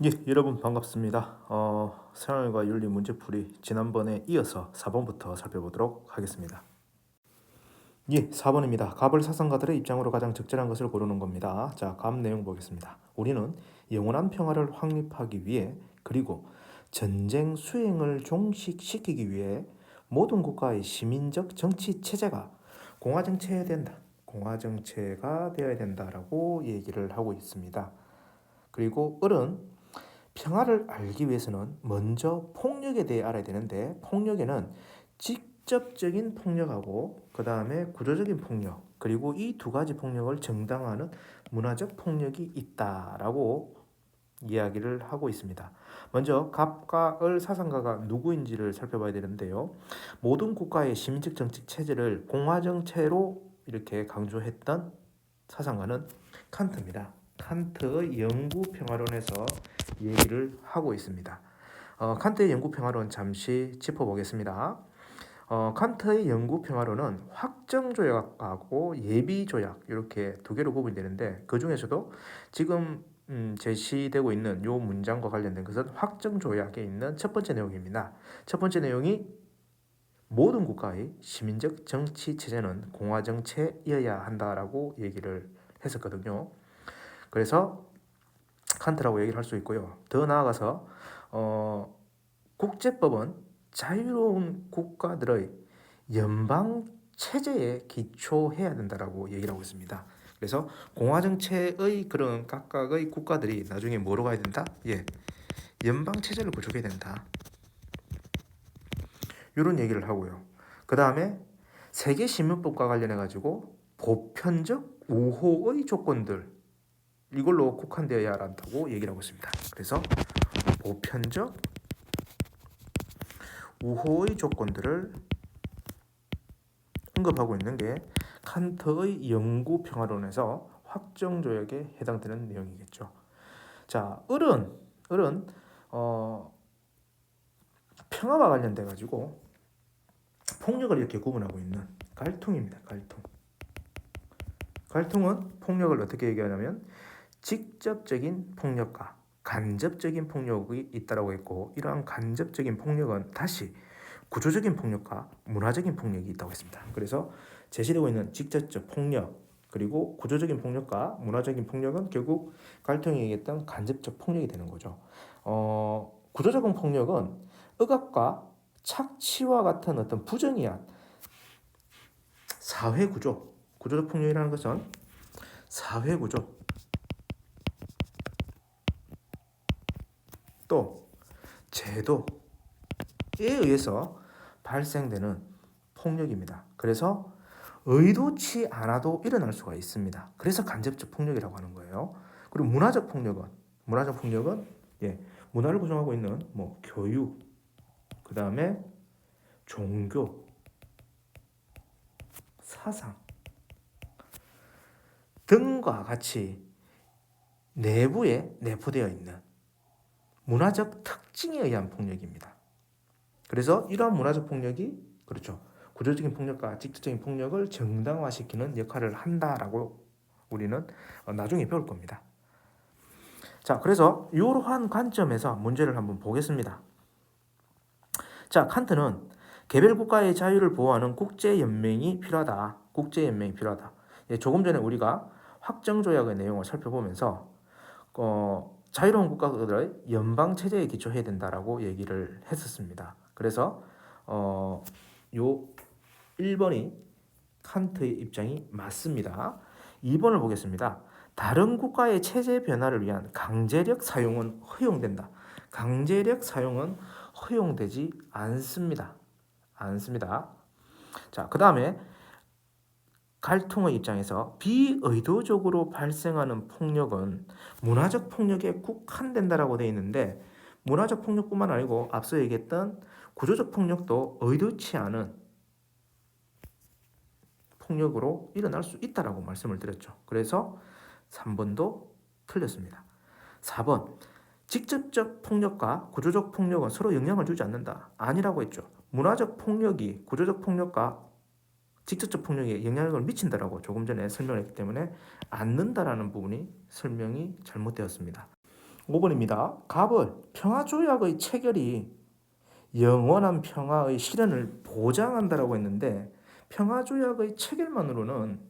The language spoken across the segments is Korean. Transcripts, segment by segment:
예, 여러분 반갑습니다. 어, 생활과 윤리 문제풀이 지난번에 이어서 4번부터 살펴보도록 하겠습니다. 예, 4번입니다. 갑을 사상가들의 입장으로 가장 적절한 것을 고르는 겁니다. 자, 갑 내용 보겠습니다. 우리는 영원한 평화를 확립하기 위해 그리고 전쟁 수행을 종식시키기 위해 모든 국가의 시민적 정치 체제가 공화 정체해야 된다. 공화 정체가 되어야 된다라고 얘기를 하고 있습니다. 그리고 을은 평화를 알기 위해서는 먼저 폭력에 대해 알아야 되는데 폭력에는 직접적인 폭력하고 그 다음에 구조적인 폭력 그리고 이 두 가지 폭력을 정당화하는 문화적 폭력이 있다라고 이야기를 하고 있습니다. 먼저 갑과 을 사상가가 누구인지를 살펴봐야 되는데요. 모든 국가의 시민적 정치 체제를 공화 정체로 이렇게 강조했던 사상가는 칸트입니다. 칸트의 영구 평화론에서 얘기를 하고 있습니다. 어, 칸트의 영구 평화론 잠시 짚어보겠습니다. 어, 칸트의 영구 평화론은 확정 조약하고 예비 조약 이렇게 두 개로 구분되는데 그 중에서도 지금 음, 제시되고 있는 요 문장과 관련된 것은 확정 조약에 있는 첫 번째 내용입니다. 첫 번째 내용이 모든 국가의 시민적 정치 체제는 공화 정체이어야 한다라고 얘기를 했었거든요. 그래서 칸트라고 얘기를 할 수 있고요. 더 나아가서 어, 국제법은 자유로운 국가들의 연방 체제에 기초해야 된다라고 얘기를 하고 있습니다. 그래서 공화 정체의 그런 각각의 국가들이 나중에 뭐로 가야 된다? 예, 연방 체제를 구축해야 된다. 이런 얘기를 하고요. 그 다음에 세계 신문법과 관련해 가지고 보편적 우호의 조건들 이걸로 국한되어야 한다고 얘기를 하고 있습니다. 그래서 보편적 우호의 조건들을 언급하고 있는 게 칸트의 영구 평화론에서 확정 조약에 해당되는 내용이겠죠. 자, 을은 을은 어, 평화와 관련돼 가지고 폭력을 이렇게 구분하고 있는 갈통입니다. 갈통. 갈통은 폭력을 어떻게 얘기하냐면 직접적인 폭력과 간접적인 폭력이 있다라고 했고 이러한 간접적인 폭력은 다시 구조적인 폭력과 문화적인 폭력이 있다고 했습니다. 그래서 제시되고 있는 직접적 폭력 그리고 구조적인 폭력과 문화적인 폭력은 결국 갈통이 얘기했던 간접적 폭력이 되는 거죠. 어, 구조적인 폭력은 억압과 착취와 같은 어떤 부정의한 사회 구조, 구조적 폭력이라는 것은 사회 구조, 또 제도에 의해서 발생되는 폭력입니다. 그래서 의도치 않아도 일어날 수가 있습니다. 그래서 간접적 폭력이라고 하는 거예요. 그리고 문화적 폭력은 문화적 폭력은 예, 문화를 구성하고 있는 뭐 교육, 그 다음에 종교, 사상 등과 같이 내부에 내포되어 있는 문화적 특징에 의한 폭력입니다. 그래서 이러한 문화적 폭력이 그렇죠. 구조적인 폭력과 직접적인 폭력을 정당화시키는 역할을 한다라고 우리는 나중에 배울 겁니다. 자, 그래서 이러한 관점에서 문제를 한번 보겠습니다. 자, 칸트는 개별 국가의 자유를 보호하는 국제 연맹이 필요하다. 국제 연맹이 필요하다. 예, 조금 전에 우리가 확정 조약의 내용을 살펴보면서 어, 자유로운 국가들의 연방 체제에 기초해야 된다라고 얘기를 했었습니다. 그래서 어, 요 1번이 칸트의 입장이 맞습니다. 2번을 보겠습니다. 다른 국가의 체제 변화를 위한 강제력 사용은 허용된다. 강제력 사용은 허용되지 않습니다. 않습니다. 자, 그 다음에 갈통의 입장에서 비의도적으로 발생하는 폭력은 문화적 폭력에 국한된다라고 되어 있는데 문화적 폭력뿐만 아니고 앞서 얘기했던 구조적 폭력도 의도치 않은 폭력으로 일어날 수 있다라고 말씀을 드렸죠. 그래서 3번도 틀렸습니다. 4번 직접적 폭력과 구조적 폭력은 서로 영향을 주지 않는다. 아니라고 했죠. 문화적 폭력이 구조적 폭력과 직접적 폭력에 영향을 미친다라고 조금 전에 설명했기 때문에 않는다라는 부분이 설명이 잘못되었습니다. 5번입니다. 갑을 평화조약의 체결이 영원한 평화의 실현을 보장한다라고 했는데 평화조약의 체결만으로는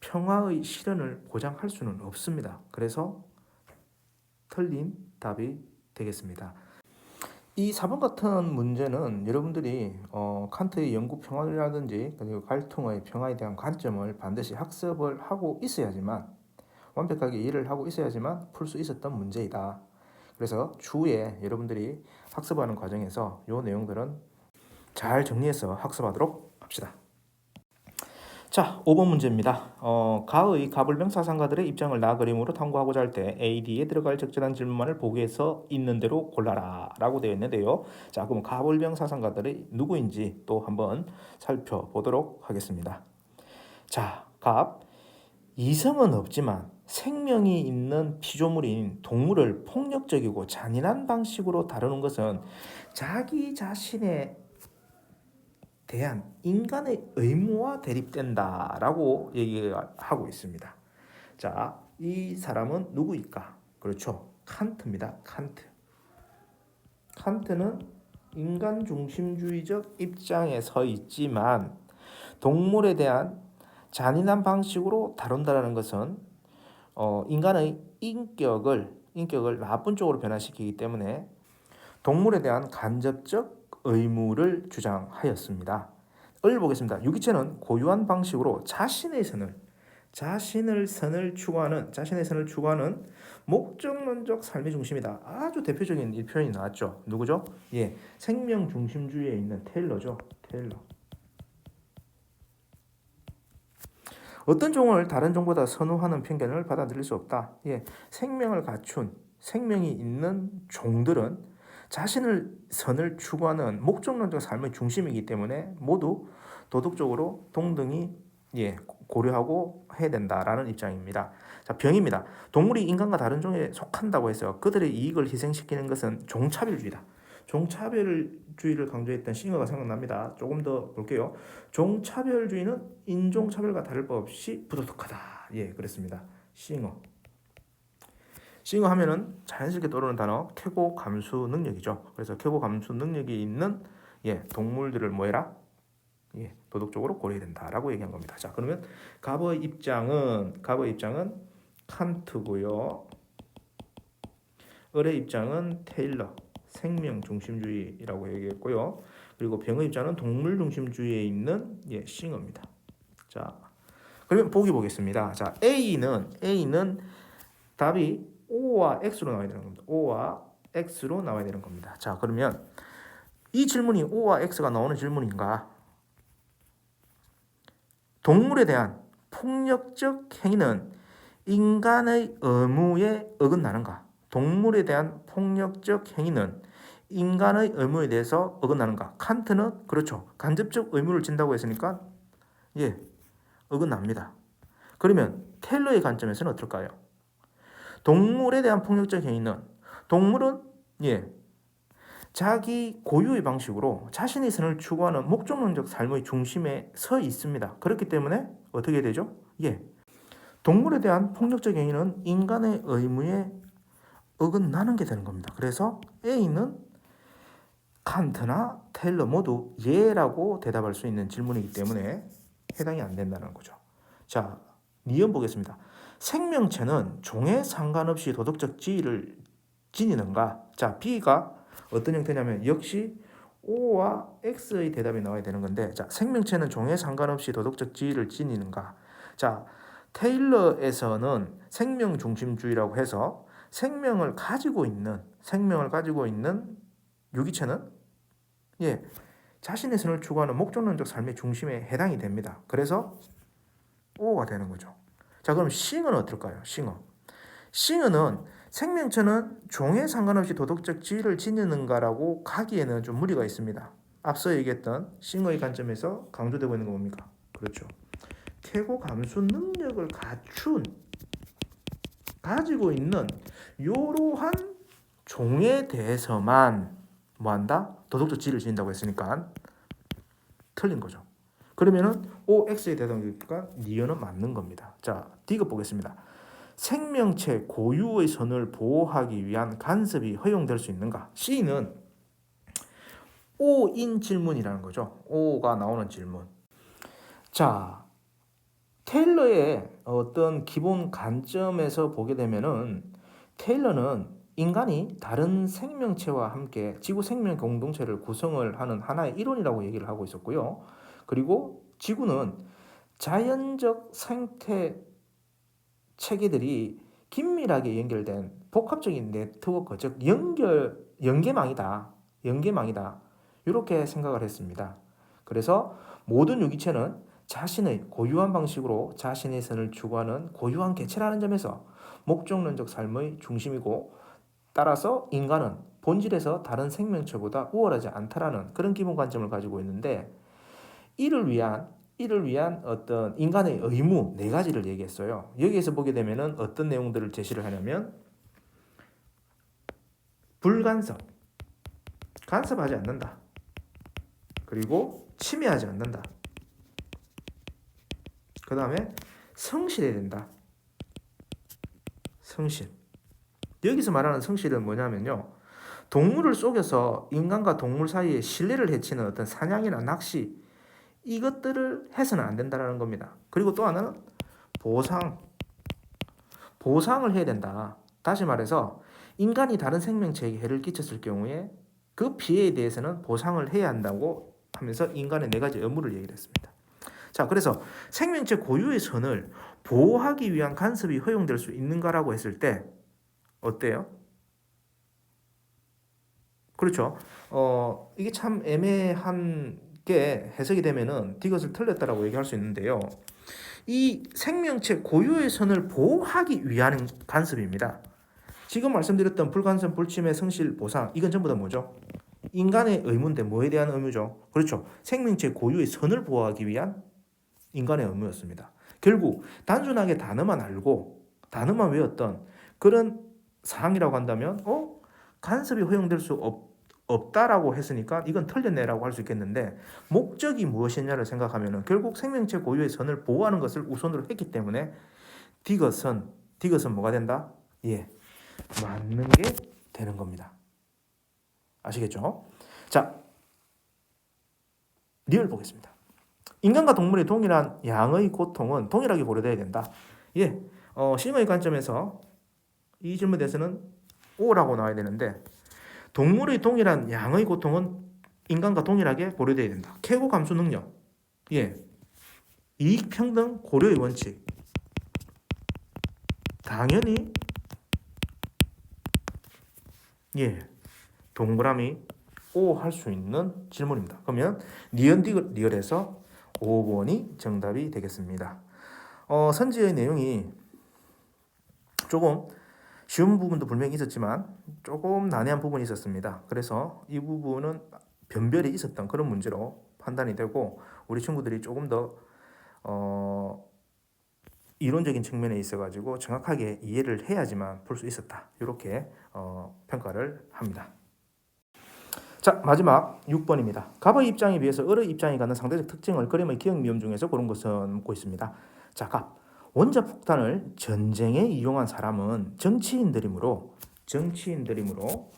평화의 실현을 보장할 수는 없습니다. 그래서 틀린 답이 되겠습니다. 이 4번 같은 문제는 여러분들이 어, 칸트의 영구 평화라든지 그리고 갈통의 평화에 대한 관점을 반드시 학습을 하고 있어야지만 완벽하게 이해를 하고 있어야지만 풀 수 있었던 문제이다. 그래서 추후에 여러분들이 학습하는 과정에서 이 내용들은 잘 정리해서 학습하도록 합시다. 자, 5번 문제입니다. 어, 가의 가불명 사상가들의 입장을 나 그림으로 탐구하고자 할 때 AD에 들어갈 적절한 질문만을 보기에서 있는 대로 골라라 라고 되어 있는데요. 자, 그럼 가불명 사상가들이 누구인지 또 한번 살펴보도록 하겠습니다. 자, 갑. 이성은 없지만 생명이 있는 피조물인 동물을 폭력적이고 잔인한 방식으로 다루는 것은 자기 자신의 대한 인간의 의무와 대립된다라고 얘기하고 있습니다. 자, 이 사람은 누구일까? 그렇죠. 칸트입니다. 칸트. 칸트는 인간 중심주의적 입장에 서 있지만 동물에 대한 잔인한 방식으로 다룬다라는 것은 어, 인간의 인격을 인격을 나쁜 쪽으로 변화시키기 때문에 동물에 대한 간접적 의무를 주장하였습니다. 을 보겠습니다. 유기체는 고유한 방식으로 자신의 선을 자신을 선을 추구하는 자신의 선을 추구하는 목적론적 삶의 중심이다. 아주 대표적인 이 표현이 나왔죠. 누구죠? 예, 생명 중심주의에 있는 테일러죠. 테일러. 어떤 종을 다른 종보다 선호하는 편견을 받아들일 수 없다. 예, 생명을 갖춘 생명이 있는 종들은 자신을 선을 추구하는 목적론적 삶의 중심이기 때문에 모두 도덕적으로 동등히 예, 고려하고 해야 된다라는 입장입니다. 자, 병입니다. 동물이 인간과 다른 종에 속한다고 해서 그들의 이익을 희생시키는 것은 종차별주의다. 종차별주의를 강조했던 싱어가 생각납니다. 조금 더 볼게요. 종차별주의는 인종차별과 다를 바 없이 부도덕하다. 예, 그랬습니다. 싱어. 싱어 하면은 자연스럽게 떠오르는 단어 쾌고 감수 능력이죠. 그래서 쾌고 감수 능력이 있는 예, 동물들을 뭐해라? 예, 도덕적으로 고려해야 된다라고 얘기한 겁니다. 자, 그러면 갑의 입장은 갑의 입장은 칸트고요. 을의 입장은 테일러. 생명 중심주의라고 얘기했고요. 그리고 병의 입장은 동물 중심주의에 있는 예, 싱어입니다. 자, 그러면 보기 보겠습니다. 자, A는 A는 답이 O와 X로 나와야 되는 겁니다. O와 X로 나와야 되는 겁니다. 자, 그러면 이 질문이 O와 X가 나오는 질문인가? 동물에 대한 폭력적 행위는 인간의 의무에 어긋나는가? 동물에 대한 폭력적 행위는 인간의 의무에 대해서 어긋나는가? 칸트는 그렇죠. 간접적 의무를 진다고 했으니까 예, 어긋납니다. 그러면 텔러의 관점에서는 어떨까요? 동물에 대한 폭력적 행위는 동물은 예, 자기 고유의 방식으로 자신의 선을 추구하는 목적론적 삶의 중심에 서 있습니다. 그렇기 때문에 어떻게 되죠? 예. 동물에 대한 폭력적 행위는 인간의 의무에 어긋나는 게 되는 겁니다. 그래서 A는 칸트나 테일러 모두 예라고 대답할 수 있는 질문이기 때문에 해당이 안 된다는 거죠. 자, 니은 보겠습니다. 생명체는 종에 상관없이 도덕적 지위를 지니는가? 자, B가 어떤 형태냐면 역시 O와 X의 대답이 나와야 되는 건데 자, 생명체는 종에 상관없이 도덕적 지위를 지니는가? 자, 테일러에서는 생명 중심주의라고 해서 생명을 가지고 있는 생명을 가지고 있는 유기체는 예 자신의 선을 추구하는 목적론적 삶의 중심에 해당이 됩니다. 그래서 O가 되는 거죠. 자 그럼 싱은 어떨까요? 싱어 싱어는 생명체는 종에 상관없이 도덕적 지위를 지니는가라고 가기에는 좀 무리가 있습니다. 앞서 얘기했던 싱어의 관점에서 강조되고 있는 거 뭡니까? 그렇죠. 쾌고 감수 능력을 갖춘 가지고 있는 이러한 종에 대해서만 뭐한다? 도덕적 지위를 지닌다고 했으니까 틀린 거죠. 그러면은 OX의 대답이니까 니은은 맞는 겁니다. 자, D급 보겠습니다. 생명체 고유의 선을 보호하기 위한 간섭이 허용될 수 있는가? C는 O인 질문이라는 거죠. O가 나오는 질문. 자, 테일러의 어떤 기본 관점에서 보게 되면은 테일러는 인간이 다른 생명체와 함께 지구 생명 공동체를 구성을 하는 하나의 이론이라고 얘기를 하고 있었고요. 그리고 지구는 자연적 생태 체계들이 긴밀하게 연결된 복합적인 네트워크, 즉 연결 연계망이다. 연계망이다. 이렇게 생각을 했습니다. 그래서 모든 유기체는 자신의 고유한 방식으로 자신의 선을 추구하는 고유한 개체라는 점에서 목적론적 삶의 중심이고 따라서 인간은 본질에서 다른 생명체보다 우월하지 않다라는 그런 기본 관점을 가지고 있는데 이를 위한 이를 위한 어떤 인간의 의무 네 가지를 얘기했어요. 여기에서 보게 되면은 어떤 내용들을 제시를 하냐면 불간섭, 간섭하지 않는다. 그리고 침해하지 않는다. 그 다음에 성실해야 된다. 성실. 여기서 말하는 성실은 뭐냐면요. 동물을 속여서 인간과 동물 사이에 신뢰를 해치는 어떤 사냥이나 낚시 이것들을 해서는 안 된다라는 겁니다. 그리고 또 하나는 보상. 보상을 해야 된다. 다시 말해서 인간이 다른 생명체에게 해를 끼쳤을 경우에 그 피해에 대해서는 보상을 해야 한다고 하면서 인간의 네 가지 의무를 얘기를 했습니다. 자, 그래서 생명체 고유의 선을 보호하기 위한 간섭이 허용될 수 있는가라고 했을 때 어때요? 그렇죠. 어, 이게 참 애매한 게 해석이 되면은 디귿을 틀렸다라고 얘기할 수 있는데요. 이 생명체 고유의 선을 보호하기 위한 간섭입니다. 지금 말씀드렸던 불간섭, 불침해, 성실, 보상 이건 전부 다 뭐죠? 인간의 의무인데 뭐에 대한 의무죠? 그렇죠. 생명체 고유의 선을 보호하기 위한 인간의 의무였습니다. 결국 단순하게 단어만 알고 단어만 외웠던 그런 사항이라고 한다면 어 간섭이 허용될 수 없, 없다라고 했으니까 이건 틀렸네라고 할 수 있겠는데 목적이 무엇이냐를 생각하면은 결국 생명체 고유의 선을 보호하는 것을 우선으로 했기 때문에 디귿은 디귿은 뭐가 된다? 예, 맞는 게 되는 겁니다. 아시겠죠? 자, 리얼 보겠습니다. 인간과 동물의 동일한 양의 고통은 동일하게 고려돼야 된다. 예, 어, 심의 관점에서 이 질문에 대해서는 O라고 나와야 되는데 동물의 동일한 양의 고통은 인간과 동일하게 고려돼야 된다. 쾌고 감수 능력, 예, 이익 평등 고려의 원칙, 당연히 예, 동그라미 O 할 수 있는 질문입니다. 그러면 니은 디귿 리얼에서 5번이 정답이 되겠습니다. 어, 선지의 내용이 조금 쉬운 부분도 분명히 있었지만 조금 난해한 부분이 있었습니다. 그래서 이 부분은 변별이 있었던 그런 문제로 판단이 되고 우리 친구들이 조금 더 어, 이론적인 측면에 있어 가지고 정확하게 이해를 해야지만 풀 수 있었다. 이렇게 어, 평가를 합니다. 자 마지막 6번입니다. 갑의 입장에 비해서 을의 입장이 갖는 상대적 특징을 그림의 기억 미음 중에서 고른 것은 묻고 있습니다. 자 갑. 원자 폭탄을 전쟁에 이용한 사람은 정치인들이므로 정치인들이므로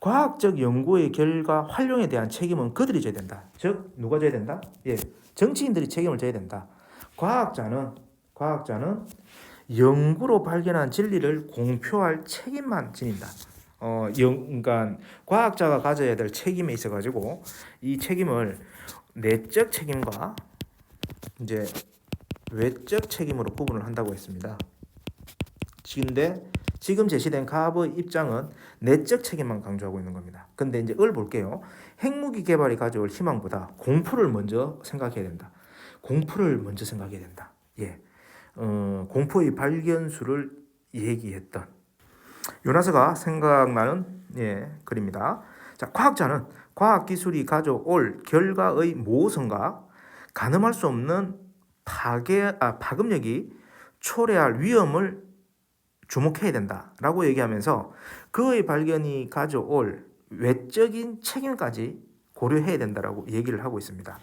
과학적 연구의 결과 활용에 대한 책임은 그들이 져야 된다. 즉 누가 져야 된다? 예, 정치인들이 책임을 져야 된다. 과학자는 과학자는 연구로 발견한 진리를 공표할 책임만 지닌다. 어, 연, 그러니까 과학자가 가져야 될 책임에 있어 가지고 이 책임을 내적 책임과 이제 외적 책임으로 구분을 한다고 했습니다. 근데 지금 제시된 갑의 입장은 내적 책임만 강조하고 있는 겁니다. 근데 이제 을 볼게요. 핵무기 개발이 가져올 희망보다 공포를 먼저 생각해야 된다. 공포를 먼저 생각해야 된다. 예. 어, 공포의 발견수를 얘기했던 요나스가 생각나는 예, 글입니다. 자, 과학자는 과학 기술이 가져올 결과의 모성과 가늠할 수 없는 파괴 아, 파급력이 초래할 위험을 주목해야 된다라고 얘기하면서 그의 발견이 가져올 외적인 책임까지 고려해야 된다라고 얘기를 하고 있습니다.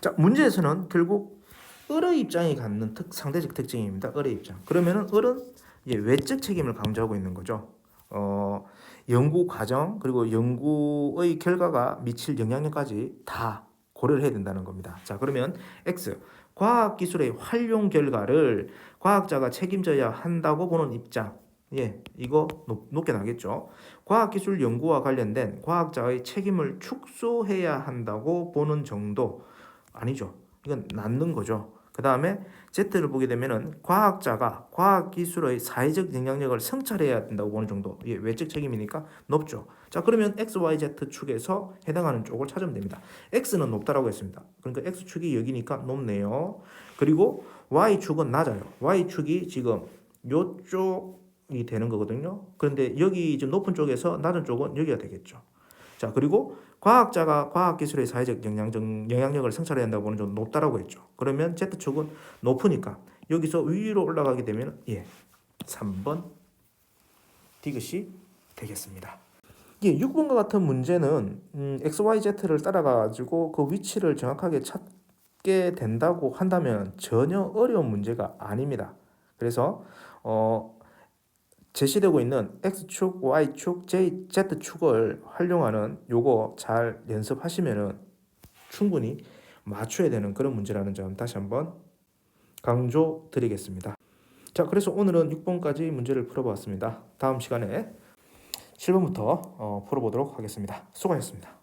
자, 문제에서는 결국 을의 입장이 갖는 특, 상대적 특징입니다. 을의 입장. 그러면은 을은 예, 외적 책임을 강조하고 있는 거죠. 어, 연구 과정 그리고 연구의 결과가 미칠 영향력까지 다 고려를 해야 된다는 겁니다. 자, 그러면 X 과학 기술의 활용 결과를 과학자가 책임져야 한다고 보는 입장. 예, 이거 높, 높게 나겠죠. 과학기술 연구와 관련된 과학자의 책임을 축소해야 한다고 보는 정도 아니죠. 이건 낳는 거죠. 그 다음에 Z를 보게 되면은 과학자가 과학 기술의 사회적 영향력을 성찰해야 된다고 보는 정도. 예, 외적 책임이니까 높죠. 자, 그러면 X, Y, Z 축에서 해당하는 쪽을 찾으면 됩니다. X는 높다라고 했습니다. 그러니까 X 축이 여기니까 높네요. 그리고 Y 축은 낮아요. Y 축이 지금 요쪽이 되는 거거든요. 그런데 여기 지금 높은 쪽에서 낮은 쪽은 여기가 되겠죠. 자, 그리고 과학자가 과학기술의 사회적 영향적, 영향력을 성찰해야 한다고 보는 좀 높다라고 했죠. 그러면 Z축은 높으니까 여기서 위로 올라가게 되면 예, 3번 디귿이 되겠습니다. 예, 6번과 같은 문제는 음, X, Y, Z를 따라가지고 그 위치를 정확하게 찾게 된다고 한다면 전혀 어려운 문제가 아닙니다. 그래서 어, 제시되고 있는 X축, Y축, J, Z축을 활용하는 요거 잘 연습하시면은 충분히 맞춰야 되는 그런 문제라는 점 다시 한번 강조 드리겠습니다. 자, 그래서 오늘은 6번까지 문제를 풀어보았습니다. 다음 시간에 7번부터 어, 풀어보도록 하겠습니다. 수고하셨습니다.